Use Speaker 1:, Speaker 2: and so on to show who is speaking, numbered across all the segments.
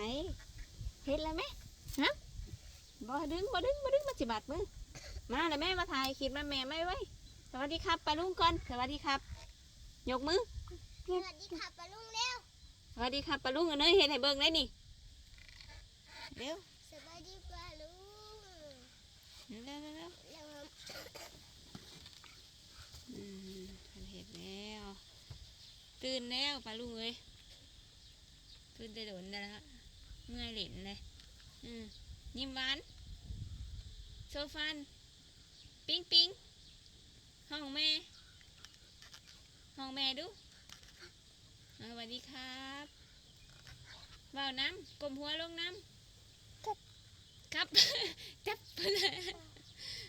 Speaker 1: เฮ็ดแล้วไหมฮะบ่ดึงบ่ดึงบ่ดึงมาสิบาดมือมาเลยแม่มาถ่ายคลิปมาแม่ไม่ไว้สวัสดีครับปลาลุงก่อนสวัสดีครับ ยกมือ
Speaker 2: สวัสดีค่ะปลาลุงเร็ว
Speaker 1: สวัสดีครับปลาลุงเอาเนยเฮ็ดให้เบิ่งได้นี่เร็ว
Speaker 2: สวัสดีปลาลุง
Speaker 1: เร็วเร็วเร็วเร็ว
Speaker 2: เร็ว
Speaker 1: อืมเพิ่นเฮ็ดแล้วตื่นแล้วปลาลุงเอ้ยตื่นแต่โดนแล้วละ เมื่อยเหล่นเลยอืมยิ้มหวานโซฟัน ปิ๊งปิ๊งห้องแม่ ห้องแม่ดูอ่าสวัสดีครับว่าวน้ำกลมหัวลงน้ำครับจับไปเลย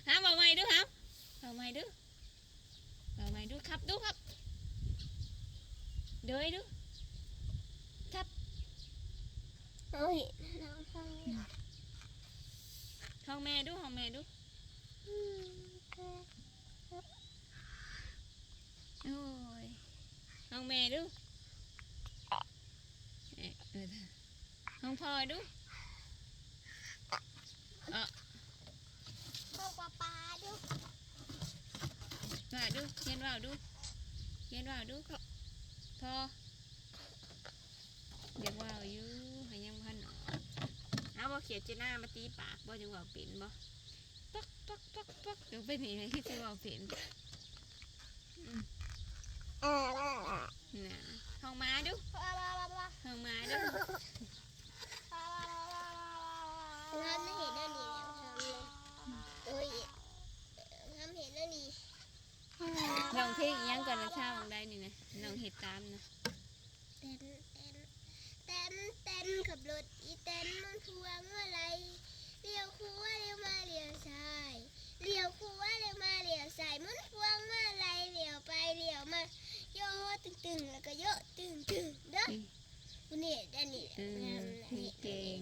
Speaker 1: หาบอกใหม่ดูครับบอกใหม่ดูบอกใหม่ดูครับดูครับเดยดู
Speaker 2: เฮ้ยน้องฟังนี่
Speaker 1: ห้องแม่ดูห้องแม่ดู
Speaker 2: อืม
Speaker 1: โอ้ยห้องแม่ดูเอ๊ะเออห้องพ่อดู
Speaker 2: พ่อปลาปลาดู
Speaker 1: ว่าดูเขียนว่าดูเขียนว่าดูพอเดี๋ยวว่าอยู่ให้ยังพันออกเอาบ่เขียนเจหน้ามาตีปากบ่จังว่าเป็นบ่ปักปักปักปักเดี๋ยวเป็นยังไงที่จะว่าเป็นน่ะห้องม้าดูห้องม้าดู
Speaker 2: งามไม่เห็นด้านนี้แล้วทำเลยเอ้ยงเห็นด้านนี้
Speaker 1: ลองเพลงยังก่อนนะชาบางได้นี่นะลองเห็ดตามนะ
Speaker 2: เต้นเต้น นเต้นขับรถอีเต้นมันทวงอะไรเลี้ยวขวาเลี้ยวมาเลี้ยวซ้ายเลี้ยวขวาเลี้ยวมาเลี้ยวซ้ายมันทวงมาอะไรเลี้ยวไปเลี้ยวมาโยตึงตึงแล้วก็โยตึงตึงเด้อคุณนี่ด้านนี้นี่
Speaker 1: เก่ง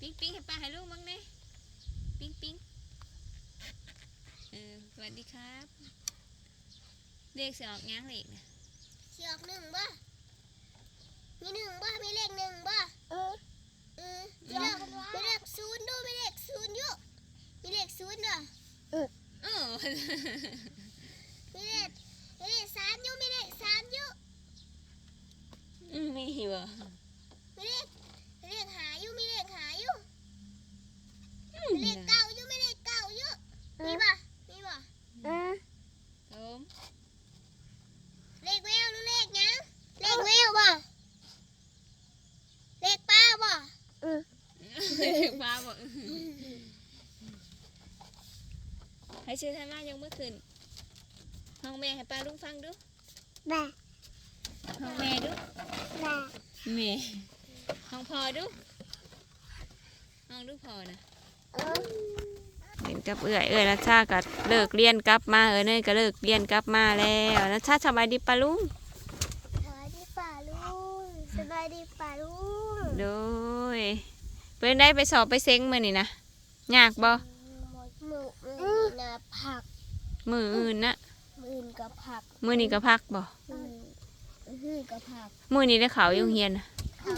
Speaker 1: ปิ๊งปิ๊งให้ป้าให้ลูกมั้งเนี่ยปิ๊งปิ๊งเออสวัสดีครับเด็กเสิออกยังเล็กนะ
Speaker 2: เสียกหนึ่งบ่ มีหนึ่งบ่ มีเลขหนึ่งบ่ เออ เออมีเลขมีเลขศูนย์ดูมีเลขศูนย์อยู่มีเลขศูนย์เด้อ
Speaker 1: เออ
Speaker 2: มีเลขมีเลขสามอยู่มีเลขสามอยู่
Speaker 1: อืมไม่หิวอะ
Speaker 2: มีเลขมีเลขหาอยู่มีเลขหาอยู่มีเลขเก้าอยู่มีเลขเก้าอยู่มีบ่มีบ่
Speaker 1: โอม
Speaker 2: เลขแววหรือเลขหยังเลขแววบ่เลขป้าบ่
Speaker 1: ป้าบอกให้ชื่อท่านมายังเมื่อคืนห้องแม่ให้ป้าลุงฟังดู
Speaker 2: บ่
Speaker 1: ห้องแม่ดู
Speaker 2: บ่
Speaker 1: แม่ห้องพ่อดูห้องดูพ่อนะ
Speaker 2: เออ
Speaker 1: เห็นกับเอื่อยเอื่อยนะชาก็เลิกเรียนกลับมาเออเนยก็เลิกเรียนกลับมาแล้วนะชาสบายดีปะลุง
Speaker 2: สวัสดีป่าลุงสบายดีป่าลุง
Speaker 1: โดย เพิ่นได้ไปสอบไปเซ็งมื้อนี่นะยากบ่
Speaker 2: หมดมือมือนี่นะผัก
Speaker 1: มื้ออื่นนะ
Speaker 2: มืออื่นกับผัก
Speaker 1: มื้อนี้ก็พักบ่
Speaker 2: อืมอื้อกับผัก
Speaker 1: มื้อนี้ได้เขาวอยู่โรงเรียนน่ะ
Speaker 2: เขา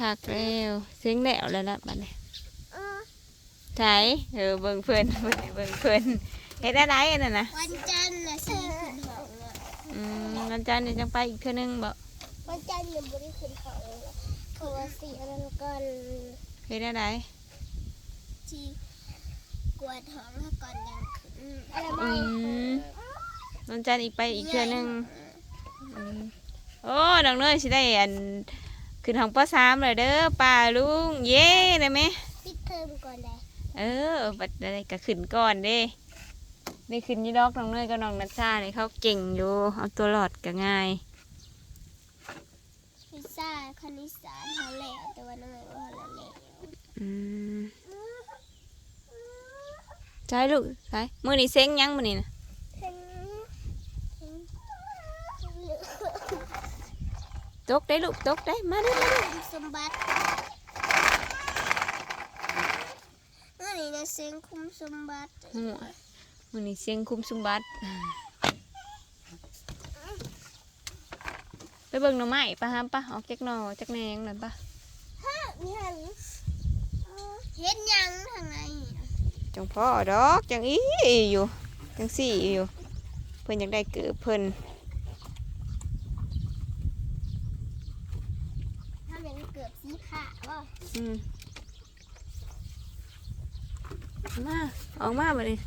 Speaker 1: พักแล้วเซ็งแล้วแล้วล่ะบัดนี้
Speaker 2: เออ
Speaker 1: ใช่เออเบิ่งเพิ่นเบิ่งเบิ่งเพิ่นเฮ็ดอะไรอันนั้นน่ะ
Speaker 2: วันจันทร์นะสีขึ้นห้องอะ
Speaker 1: อืมวันจันทร์นี่จังไปอีกเทื่อนึงบ่
Speaker 2: วันจันทร์ยังไม่ได้ขึ้นห้องเพราะว่าสีนั้นก่อน
Speaker 1: เฮ็ดอะไร
Speaker 2: ที่กวาดห้องแล้วก่อนยังขึ้นอะไร
Speaker 1: อืมวันจันทร์อีกไปอีกเทื่อนึงอืมโอ้น้องเนยสิได้อันขึ้นห้องปสามเลยเด้อป้าลุงเย้ได้ไหม
Speaker 2: ปิดเทอมก่อนเลย
Speaker 1: เออบัดอะไรก็ขึ้นก่อนเด้ได้ขึ้นยี่ดอกน้องเนยกับน้องนัชชาเนี่ยเขาเก่งอยู่เอาตัวรอดก็ง่าย
Speaker 2: พิซซ่าคณิตศาสตร์เขาแล้วแต่ว่าน้องเอ๋ยว่าเขาแล้ว
Speaker 1: อืมใช่ลูกใช่มือนี่เซ็งยังมือนี่นะ
Speaker 2: ถึงถึง
Speaker 1: ตกได้ลูกตกได้มาเด้อมาเด้อ
Speaker 2: สมบัติอันนี้นะเสียงคุมสมบัติ
Speaker 1: หัวมือนี่เซ็งคุมสมบัติไป เบิ่งหน่อไม้ปะฮะปะออกจากหน่อจากแหนงหน่อยปะ
Speaker 2: ฮะมีหันเห็นยังทางใน
Speaker 1: จังพ่อดอกจังอีอยู่จังสี่อยู่ เพิ่นอยากได้เกิดเพิ่น
Speaker 2: ทำอย่างเกือบสีขาบ่
Speaker 1: อืมมาออกมาบ่นี่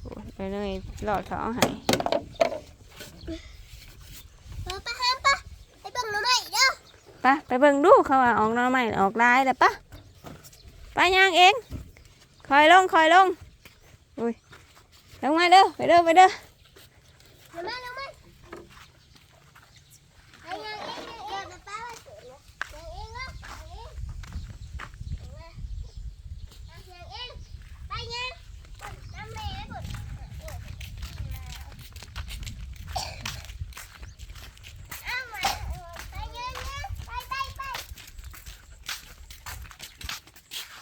Speaker 1: โอ้ยไปเลยหลอดเขาเอาให้
Speaker 2: เออปะห้ามปะไปเบิ่งหน่อไม้เด้อ
Speaker 1: ปะไปเบิ่งดูเขาว่าออกน้อไม่ออกลายแล้วปะไปย่างเองคอยลงคอยลงอุ้ยลงมาเด้อไปเด้อไปเด้
Speaker 2: อไม้หน่อไม้ไปยังเองยังเองป้าว่าสวยนะยังเองวะยังเองยังเองไปยังน้ำแม่บุญเอามาไปยังยังไปไปไป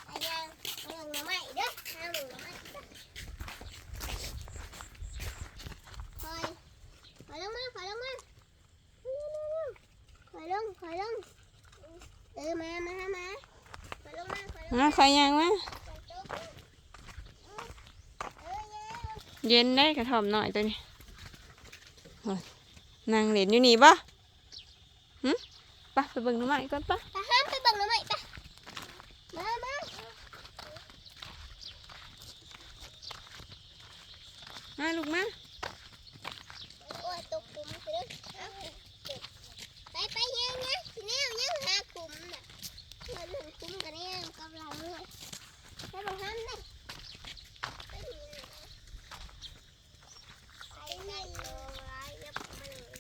Speaker 2: ไปยังไปยังหน่อไม้เด้อหาหน่อไม้เด้อคอยคอยลงมาคอยลงมาคอยลงคอยลงเออมามามาคอยลง มาคอยลง
Speaker 1: มาคอยย่างมา
Speaker 2: เออยัง
Speaker 1: เย็นได้กระถ่อมหน่อยตัวนี้โอ้ยนั่งเล่นอยู่นี่ปะหึปะไปเบิ่งหน่อไม้ก่อนปะ
Speaker 2: ไปห้ามไปเบังหน่อไม้ไปมามา
Speaker 1: มาลูกมา
Speaker 2: โอ้ยตกกลุ่มไปเด้อเอาไปไปยังยังสิแนวยังหากลุ่มน่ะ เงินหนึ่งกลุ่มกันเนี่ยกำลังเลยไปบังห้ามได้ไปนี่นะ ไปไหนเลยยับมาเลย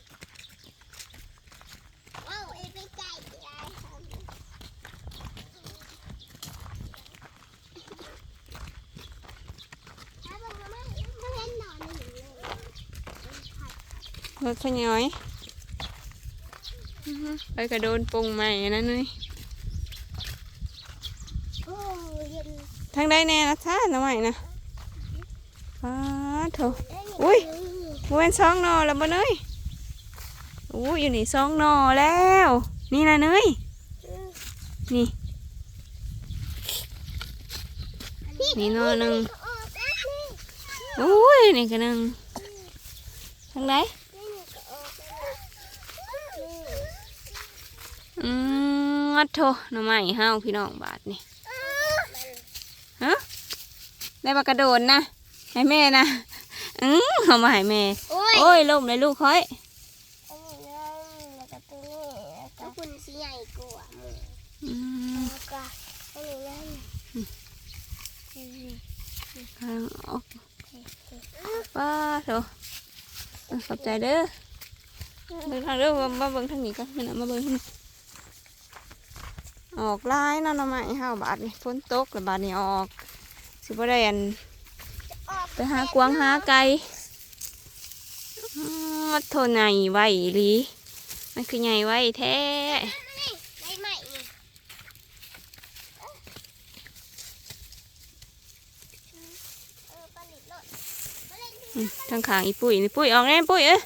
Speaker 2: ว้าวเอ็นไปไกลยายทำถ้าบอกว่าไม่ไม่เห็นหนอนหนึ่งเลย
Speaker 1: รถขยอยอื้อหือไปกระโดนปรุงใหม่นั่นเลย ทางใดแน่นะท่าหน่อไม้นะฟ้าโถอุ้ยบเวนสองนอแล้วบ่เนยอู้อยู่นี่สองนอแล้ว นี่นะเนยนี่ นี่นอหนึ่งอุ้ยนี่ก็หนึ่งทางใดอืมอัดโถหน่อไม้เฮาพี่น้องบาทนี่ ได้มากระโดดนะ ให้แม่นะ อืมเอามาให้แม่
Speaker 2: โอ้ย
Speaker 1: โอ้ยล่มเลยลูกค่อย
Speaker 2: อันนี้นั่นแล้วก็ตัวนี้แล้วก็คุณสีใหญ่กว่ามือ
Speaker 1: อืม
Speaker 2: แล้วก็อันนี้นั่นอันนี้
Speaker 1: กำลังออกป้าโถเออขอบใจเด้อเดินทางเด้อมามาเบิ่งทางนี้ก่อนนี่นะมาเบิ่งทางนี้ออกลายเนาะหน่อไม้เฮาบาดนี่ฝนตกแล้วบาดนี้ออก สิบ่ได้อันไปหากวางหาไก่อ้าวโทใหญ่ไว้ลีมันคือใหญ่ไว้แท้ทางขางอีปุ้ยนี่ปุ้ยออกแน่ปุ้ยเอ้ย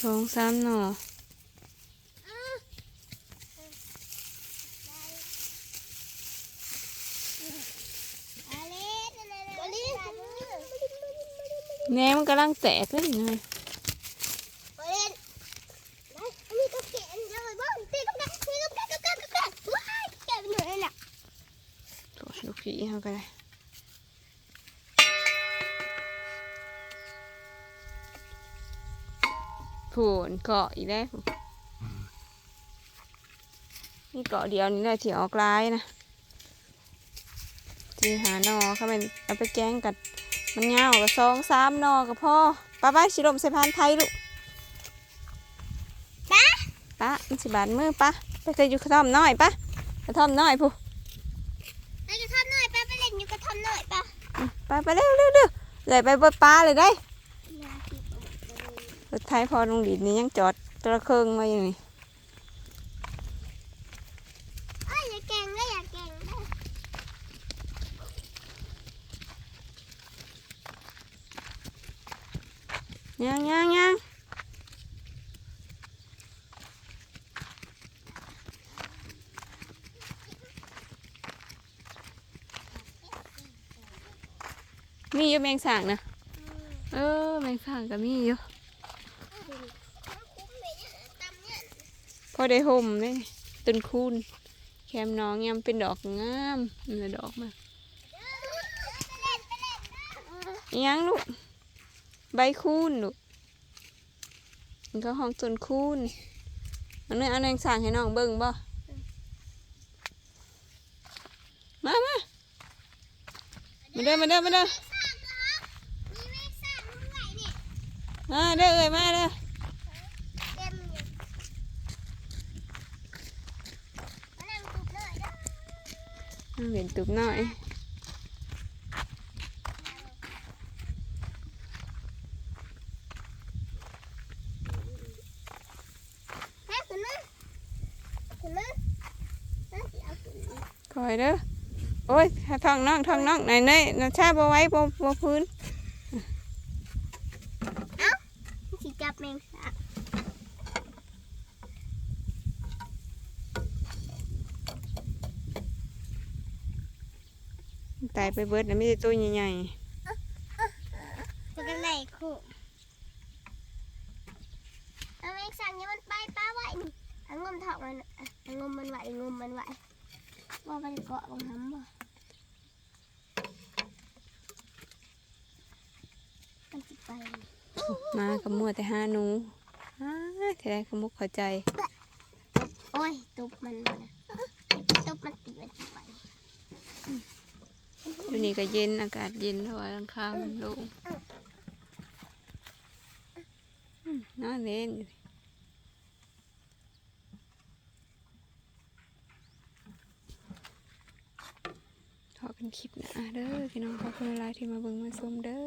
Speaker 1: สองสามหน่อ
Speaker 2: อาเล่นอาเล่น
Speaker 1: แหนมันกำลังแตกเลยนี่ไง
Speaker 2: อาเล่นอันนี้ก็เก่งเลยบ้างตีกับกันตีกับกันกับกันกับกันว้ายแกเป็นหนูเลยน่ะ
Speaker 1: โถลูกผีเขาก็ได้ผูนเกาะอีกแล้วนี่เกาะเดียวนี่แหละที่ออกลายนะที่หานอเขาเป็นเอาไปแกงกัด มันยาวกับสองสามหนอกับพ่อป้าป้าชิลมใส่พานไทยลูก
Speaker 2: ป้า
Speaker 1: ป้ามันสิบาดมือป้าไปเคยอยู่กระท่อมน้อยป้ากระท่อมน้อยผู้
Speaker 2: ไปกระท่อมหน่อยป้าไปเล่นอยู่กระท่อมหน่อยป้า
Speaker 1: อืมไปไปเร็วเร็วเร็วเลยไปเบดปลาเลยได้รถไทยพอลงดินนี่ยังจอดตะเคิงมาอยู่นี่
Speaker 2: เอ้ยอย่าแกล้งเลยอย่าแกล้งเลย
Speaker 1: ยังยังยังมีอยู่แมงสางนะ เออแมงสางก็มีอยู่
Speaker 2: คุ้มเลยเนี่ยตำเนี่ย
Speaker 1: พอได้ห่มเลยต้นคูนแคมน้องยำเป็นดอกงามนี่แหละดอกมา
Speaker 2: ไปเล่นไปเล่นนะ
Speaker 1: อิหยังลูก ใบคูนลูกมันก็ห้องต้นคูนมันเนื้อเอาแมงสางให้น้องเบิ่งบ่มามามาเด้อมาเด้อมาเด้อ
Speaker 2: สร้างเหรอมีแม่สร้างด้วยเนี่ย
Speaker 1: มาเด้อเอ้ยมาเด้อ
Speaker 2: เต็มอยู่มานั่งตุบเลยเด้อ
Speaker 1: เอาเหรียญตุบหน่อย
Speaker 2: แม่ขึ้นมาขึ้นมาแม่สิเอาขึ้นมา
Speaker 1: ค อยเด้อโอ้ยทองน้องทองน้องไหนไหนนาชาบ่ไหว้บ่บ่พื้น
Speaker 2: สิจับแมงสาบ
Speaker 1: ตายไปเบิดแล้วไมแต่ได้ตัวใหญ่
Speaker 2: จะกันไหนคู่เอาแมงสั่งเนี่ยมันไปป้าไหวนี่เอางมถอกมันอะเอางมมันไหวงมมันไหว ว่ามันเกาะบังคับบ่มันสิไปนี่
Speaker 1: ๆมากับมัวแต่หาหนูอ้าแท้ขมุกเข้าใจ
Speaker 2: โอ้ยตุบมันนะตุบมันติดมันสิไป
Speaker 1: อยู่นี่ก็เย็นอากาศเย็นเพราะว่าหลังคามันโล่งอืมนอนเล่นอยู่ กันคลิปหนะเด้อพี่น้องขอบคุณหลายที่มาเบิ่งมาชมเด้อ